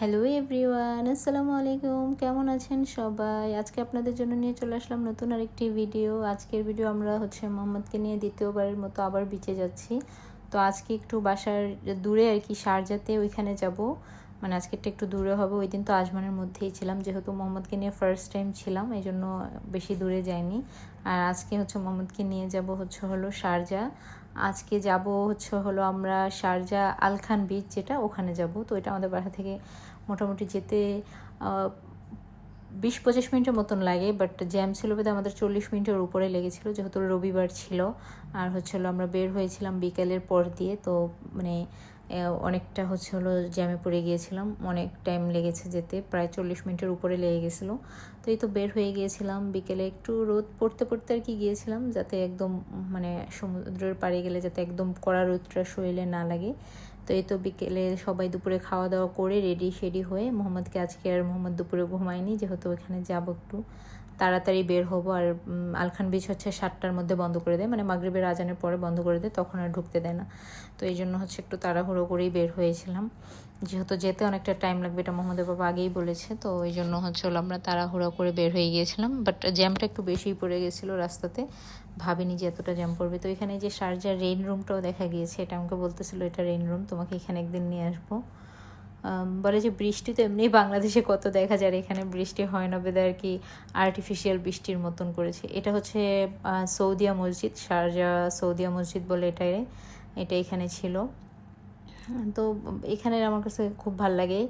Hello everyone আসসালামু আলাইকুম কেমন আছেন সবাই? আজকে আপনাদের জন্য নিয়ে চলে আসলাম নতুন আরেকটি ভিডিও আজকের ভিডিও আমরা হচ্ছে মোহাম্মদকে নিয়ে দ্বিতীয়বারের মতো আবার বিচে যাচ্ছি। তো আজকে একটু বাসার দূরে আর কি শারজাতে ওইখানে যাব। মানে আজকেরটা একটু দূরে হবে, ওই দিন তো আজমানের মধ্যেই ছিলাম। যেহেতু মোহাম্মদকে নিয়ে ফার্স্ট টাইম ছিলাম, এই জন্য বেশি দূরে যাইনি। আর আজকে হচ্ছে মোহাম্মদকে নিয়ে যাব হচ্ছে হলো শারজা আজকে যাব হচ্ছে হলো আমরা শারজা আলখান বিচ যেটা ওখানে যাব। তো এটা আমাদের বাসা থেকে মোটামুটি যেতে বিশ পঁচিশ মিনিটের মতন লাগে বাট জ্যাম ছিল বোধহয় আমাদের চল্লিশ মিনিটের উপরে লেগেছিল, যেহেতু রবিবার ছিল। আর হচ্ছে হলো আমরা বের হয়েছিলাম বিকেলের পর দিয়ে, তো মানে অনেকটা হচ্ছে হলো জ্যামে পড়ে গিয়েছিলাম। অনেক টাইম লেগেছে যেতে, প্রায় চল্লিশ মিনিটের উপরে লেগে গেছিল। তো এই তো বের হয়ে গিয়েছিলাম। বিকেলে একটু রোদ পড়তে পড়তে আর কি গিয়েছিলাম, যাতে একদম মানে সমুদ্রের পাড়ে গেলে যাতে একদম কড়া রোদটা শরীরে না লাগে। তো এই তো বিকেলে সবাই দুপুরে খাওয়া দাওয়া করে রেডি শেডি হয়ে মোহাম্মদকে আজকে আর মোহাম্মদ দুপুরে ঘুমায়নি, যেহেতু ওখানে যাব একটু। তাড়াতাড়ি বের হব আর আলখান বিচ হচ্ছে সাতটার মধ্যে বন্ধ করে দেয়। মানে মাগরীবের আজানের পরে বন্ধ করে দেয়, তখন আর ঢুকতে দেয় না। তো এই জন্য হচ্ছে একটু তাড়াহুড়ো করেই বের হয়েছিলাম। যেহেতু যেতে অনেকটা টাইম লাগবে, এটা মোহাম্মদের বাবা আগেই বলেছে। তো ওই জন্য হচ্ছে হলো আমরা তাড়াহুড়ো করে বের হয়ে গিয়েছিলাম। বাট জ্যামটা একটু বেশিই পড়ে গেছিল রাস্তাতে। ভাবিনি যে এতটা জ্যাম পড়বে। তো এখানে যে শারজার রেইন রুমটাও দেখা গিয়েছে, এটা আমাকে বলতেছিল এটা রেইন রুম তোমাকে এখানে একদিন নিয়ে আসব। বলে যে বৃষ্টি তো এমনি বাংলাদেশে কত দেখা যায় এখানে বৃষ্টি হয় না বেদে আর কি আর্টিফিশিয়াল বৃষ্টির মতন করেছে। এটা হচ্ছে সৌদিয়া মসজিদ, শারজা সৌদিয়া মসজিদ বলে এটাই, এটা এখানে ছিল। তো এখানে আমার কাছে খুব ভালো লাগে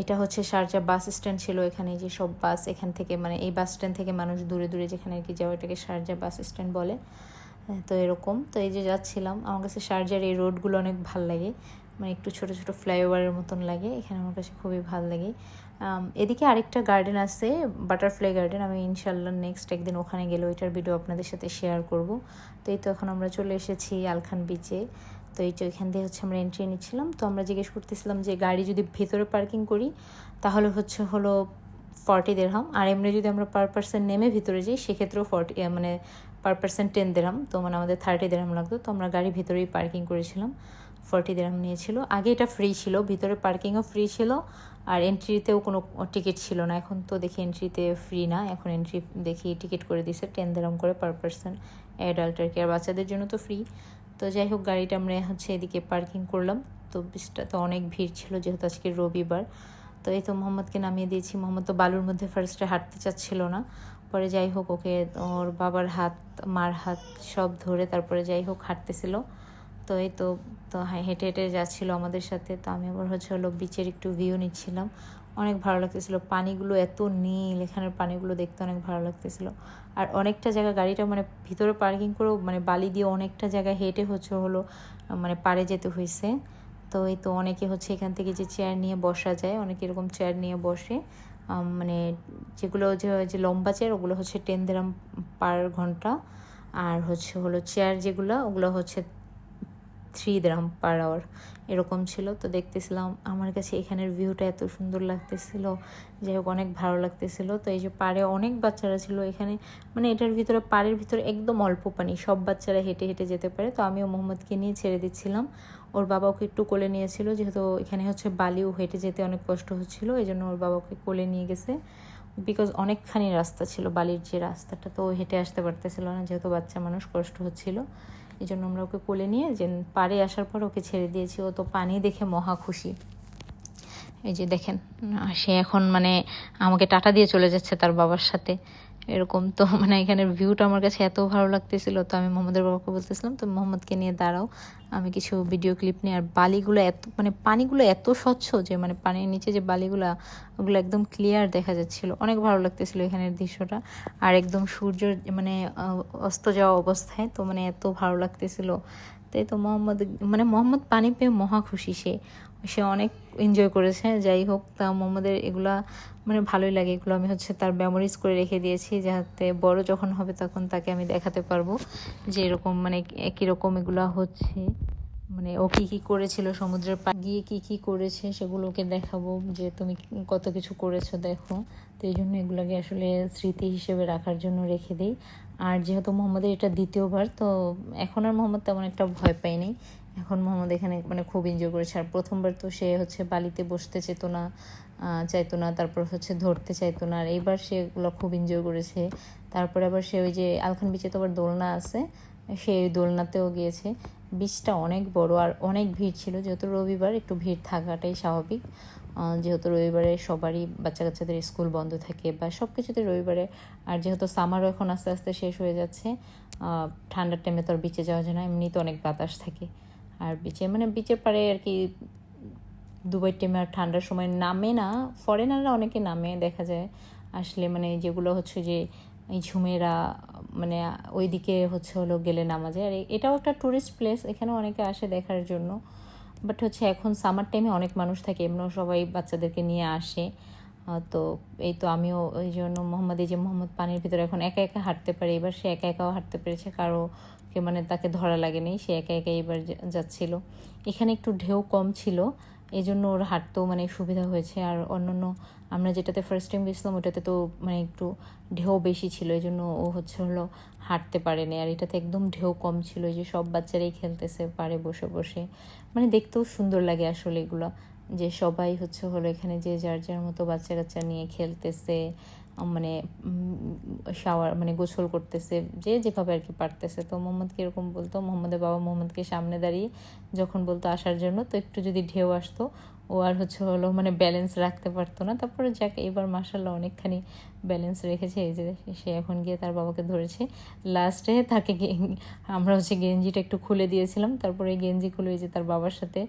এটা হচ্ছে শারজা বাস স্ট্যান্ড ছিল এখানে, যে সব বাস এখান থেকে মানে এই বাস স্ট্যান্ড থেকে মানুষ দূরে দূরে যেখানে আর কি যাওয়া, এটাকে শারজা বাস স্ট্যান্ড বলে। তো এরকম, তো এই যে যাচ্ছিলাম, আমার কাছে শারজার এই রোডগুলো অনেক ভালো লাগে। মানে একটু ছোট ছোট ফ্লাইওভারের মতন লাগে, এখানে আমার কাছে খুবই ভালো লাগে। এদিকে আরেকটা গার্ডেন আছে, বাটারফ্লাই গার্ডেন, আমি ইনশাল্লাহ নেক্সট একদিন ওখানে গেলে ওইটার ভিডিও আপনাদের সাথে শেয়ার করব। তো এই তো এখন আমরা চলে এসেছি আলখান বিচে তো এই তো এখান দিয়ে হচ্ছে আমরা এন্ট্রি নিচ্ছিলাম। তো আমরা জিজ্ঞেস করতেছিলাম যে গাড়ি যদি ভেতরে পার্কিং করি, তাহলে হচ্ছে হলো ফর্টি দেড়হাম আর এমনি যদি আমরা পার পার্সেন্ট নেমে ভিতরে যাই, সেক্ষেত্রেও ফর্টি মানে পার পার্সেন্ট টেন দেড়হাম তো মানে আমাদের থার্টি দেড়হাম লাগতো। তো আমরা গাড়ি ভেতরেই পার্কিং করেছিলাম। ফর্টি দেরাম নিয়েছিল। আগে এটা ফ্রি ছিল, ভিতরে পার্কিংও ফ্রি ছিল, আর এন্ট্রিতেও কোনো টিকিট ছিল না। এখন তো দেখি এন্ট্রিতে ফ্রি না, এখন এন্ট্রি দেখি টিকিট করে দিছে টেন দেরাম করে পার পার্সন অ্যাডাল্ট আর কি। আর বাচ্চাদের জন্য তো ফ্রি তো যাই হোক, গাড়িটা আমরা হচ্ছে এদিকে পার্কিং করলাম। তো তো অনেক ভিড় ছিল, যেহেতু আজকে রবিবার। তো এই তো মোহাম্মদকে নামিয়ে দিয়েছি। মোহাম্মদ তো বালুর মধ্যে ফার্স্টে হাঁটতে চাচ্ছিল না। পরে যাই হোক, ওকে ওর বাবার হাত, মার হাত সব ধরে তারপরে যাই হোক, হাঁটতেছিল। তো এই তো তো হেঁটে হেঁটে যাচ্ছিল আমাদের সাথে। তো আমি আবার হচ্ছে হলো বিচের একটু ভিউ নিচ্ছিলাম। অনেক ভালো লাগতেছিলো। পানিগুলো এত নীল, এখানের পানিগুলো দেখতে অনেক ভালো লাগতেছিলো। আর অনেকটা জায়গা গাড়িটা মানে ভিতরে পার্কিং করেও মানে বালি দিয়ে অনেকটা জায়গায় হেঁটে হচ্ছে হলো মানে পাড়ে যেতে হয়েছে তো এই তো অনেকে হচ্ছে এখান থেকে যে চেয়ার নিয়ে বসা যায়, অনেকে এরকম চেয়ার নিয়ে বসে। মানে যেগুলো যে লম্বা চেয়ার ওগুলো হচ্ছে টেন দেরাম পার ঘণ্টা। আর হচ্ছে হলো চেয়ার যেগুলো, ওগুলো হচ্ছে থ্রি দ্রাম পার আওয়ার এরকম ছিল। তো দেখতেছিলাম আমার কাছে এখানের ভিউটা এত সুন্দর লাগতেছিল, যাই হোক অনেক ভালো লাগতেছিল। তো এই যে পাড়ে অনেক বাচ্চারা ছিল এখানে মানে এটার ভিতরে, পাড়ের ভিতরে একদম অল্প পানি, সব বাচ্চারা হেঁটে হেঁটে যেতে পারে। তো আমিও মোহাম্মদকে নিয়ে ছেড়ে দিচ্ছিলাম। ওর বাবা ওকে একটু কোলে নিয়েছিল, যেহেতু এখানে হচ্ছে বালিও হেঁটে যেতে অনেক কষ্ট হচ্ছিল, এই জন্য ওর বাবাকে কোলে নিয়ে গেছে। বিকজ অনেকখানি রাস্তা ছিল, বালির যে রাস্তাটা, তো হেঁটে আসতে পারতেছিল না, যেহেতু বাচ্চা মানুষ কষ্ট হচ্ছিল। এই জন্য আমরা ওকে কোলে নিয়ে যে পাড়ে আসার পর ওকে ছেড়ে দিয়েছি, ও তো পানি দেখে মহা খুশি। এই যে দেখেন সে এখন মানে আমাকে টাটা দিয়ে চলে যাচ্ছে তার বাবার সাথে। এরকম তো মানে এখানের ভিউটা আমার কাছে এত ভালো লাগতেছিল, তো আমি মোহাম্মদের বাবাকে বলতেছিলাম তো মোহাম্মদকে নিয়ে দাঁড়াও, আমি কিছু ভিডিও ক্লিপ নিয়ে। আর বালিগুলো এত মানে পানিগুলো এত স্বচ্ছ যে মানে পানির নিচে যে বালিগুলো, ওগুলো একদম ক্লিয়ার দেখা যাচ্ছিল। অনেক ভালো লাগতেছিল এখানের দৃশ্যটা। আর একদম সূর্য মানে অস্ত যাওয়া অবস্থায়, তো মানে এত ভালো লাগতেছিল। তাই তো মোহাম্মদ মানে মোহাম্মদ পানি পেয়ে মহা খুশি সে। সে অনেক এনজয় করেছে, যাই হোক, তা মোহাম্মদের এগুলা মানে ভালোই লাগে। এগুলো আমি হচ্ছে তার মেমোরিজ করে রেখে দিয়েছি যাতে বড় যখন হবে তখন তাকে আমি দেখাতে পারব যে এরকম মানে কীরকম এগুলো হচ্ছে। মানে ও কী কী করেছিল সমুদ্রের পা গিয়ে কী কী করেছে সেগুলোকে দেখাবো যে তুমি কত কিছু করেছ, দেখো। তো এই জন্য এগুলোকে আসলে স্মৃতি হিসেবে রাখার জন্য রেখে দিই। আর যেহেতু মোহাম্মদের এটা দ্বিতীয়বার, তো এখন আর মোহাম্মদ তেমন একটা ভয় পায়নি এখন মোহাম্মদ এখানে মানে খুব এনজয় করেছে। আর প্রথমবার তো সে হচ্ছে বালিতে বসতে চেত না চাইতো না, তারপর হচ্ছে ধরতে চাইতো না। আর এইবার সেগুলো খুব এনজয় করেছে। তারপরে আবার সে ওই যে আলখান বিচে তো আবার দোলনা আছে, সে দোলনাতেও গিয়েছে। বিচটা অনেক বড় আর অনেক ভিড় ছিল। যেহেতু রবিবার একটু ভিড় থাকাটাই স্বাভাবিক যেহেতু রবিবারে সবারই বাচ্চা কাচ্চাদের স্কুল বন্ধ থাকে বা সব কিছুতে রবিবারে। আর যেহেতু সামারও এখন আস্তে আস্তে শেষ হয়ে যাচ্ছে ঠান্ডার টাইমে তো আর বিচে যাওয়া যায় না, এমনিতে অনেক বাতাস থাকে। আর বিচে মানে বিচের পাড়ে আর কি দুবাই টাইমে আর ঠান্ডার সময় নামে না ফরেনাররা অনেকে নামে, দেখা যায়। আসলে মানে যেগুলো হচ্ছে যে এই ঝুমেরা মানে ওইদিকে হচ্ছে হলো গেলে নামা যায়। আর এটাও একটা ট্যুরিস্ট প্লেস এখানে অনেকে আসে দেখার জন্য। বাট হচ্ছে এখন সামার টাইমে অনেক মানুষ থাকে, এমনিও সবাই বাচ্চাদেরকে নিয়ে আসে। তো এই তো আমিও ওই জন্য মোহাম্মদ, এই যে মোহাম্মদ পানির ভিতরে এখন একা একা হাঁটতে পারে, এবার সে একা একাও হাঁটতে পেরেছে, কারও কে মানে তাকে ধরা লাগেনি, সে একা একা এবার যাচ্ছিল। এখানে একটু ঢেউ কম ছিল এই জন্য ওর হাঁটতেও মানে সুবিধা হয়েছে। আর অন্যান্য আমরা যেটাতে ফার্স্ট টাইম গেছিলাম, ওটাতে তো মানে একটু ঢেউ বেশি ছিল এই জন্য ও হচ্ছে হলো হাঁটতে পারেনি। আর এটাতে একদম ঢেউ কম ছিল, এই যে সব বাচ্চারাই খেলতেছে পারে বসে বসে। মানে দেখতেও সুন্দর লাগে আসলে এগুলো, যে সবাই হচ্ছে হলো এখানে যে যার যার মতো বাচ্চা কাচ্চা নিয়ে খেলতেছে। মানে শাওয়ার মানে গোসল করতেছে, যে যেভাবে আর কি পারতেছে। তো মোহাম্মদকে এরকম বলতো? মোহাম্মদের বাবা মোহাম্মদকে সামনে দাঁড়িয়ে যখন বলতো আসার জন্য, তো একটু যদি ঢেউ আসতো ও আর হচ্ছে হলো মানে ব্যালেন্স রাখতে পারতো না। তারপরে যাক, এবার মাসাল্লাহ অনেকখানি ব্যালেন্স রেখেছে। এই যে সে এখন গিয়ে তার বাবাকে ধরেছে। লাস্টে তাকে আমরা হচ্ছে গেঞ্জিটা একটু খুলে দিয়েছিলাম। তারপরে এই গেঞ্জি খুলে যে তার বাবার সাথে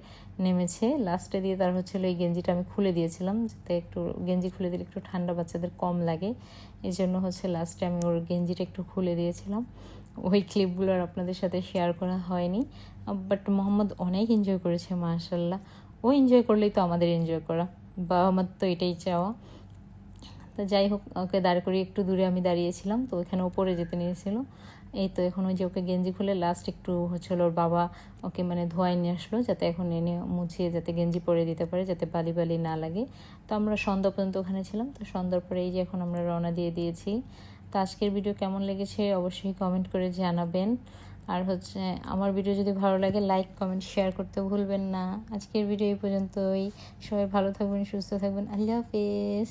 নেমেছে। লাস্টে দিয়ে তার হচ্ছে হলো এই গেঞ্জিটা আমি খুলে দিয়েছিলাম, যাতে একটু গেঞ্জি খুলে দিলে একটু ঠান্ডা বাচ্চাদের কম লাগে। এই জন্য হচ্ছে লাস্টে আমি ওর গেঞ্জিটা একটু খুলে দিয়েছিলাম। ওই ক্লিপগুলো আর আপনাদের সাথে শেয়ার করা হয়নি। বাট মোহাম্মদ অনেক এনজয় করেছে মাশাল্লাহ ও এনজয় করলেই তো আমাদের এনজয় করা। বাবা মার তো এটাই চাওয়া। তো যাই হোক, ওকে দাঁড় করিয়ে একটু দূরে আমি দাঁড়িয়েছিলাম, তো ওখানে ওপরে যেতে নিয়েছিল। এই তো এখন ওই যে ওকে গেঞ্জি খুলে লাস্ট একটু হচ্ছিল ওর বাবা ওকে মানে ধোয়াই নিয়ে আসলো, যাতে এখন এনে মুছিয়ে যাতে গেঞ্জি পরে দিতে পারে, যাতে বালি বালি না লাগে। তো আমরা সন্ধ্যা পর্যন্ত ওখানে ছিলাম, তো সন্ধ্যার পরে এই যে এখন আমরা রওনা দিয়ে দিয়েছি। তো আজকের ভিডিও কেমন লেগেছে অবশ্যই কমেন্ট করে জানাবেন। আর হচ্ছে আমার ভিডিও যদি ভালো লাগে লাইক কমেন্ট শেয়ার করতে ভুলবেন না। আজকের ভিডিও এই পর্যন্তই। সবাই ভালো থাকবেন, সুস্থ থাকবেন। আল্লাহ হাফিজ।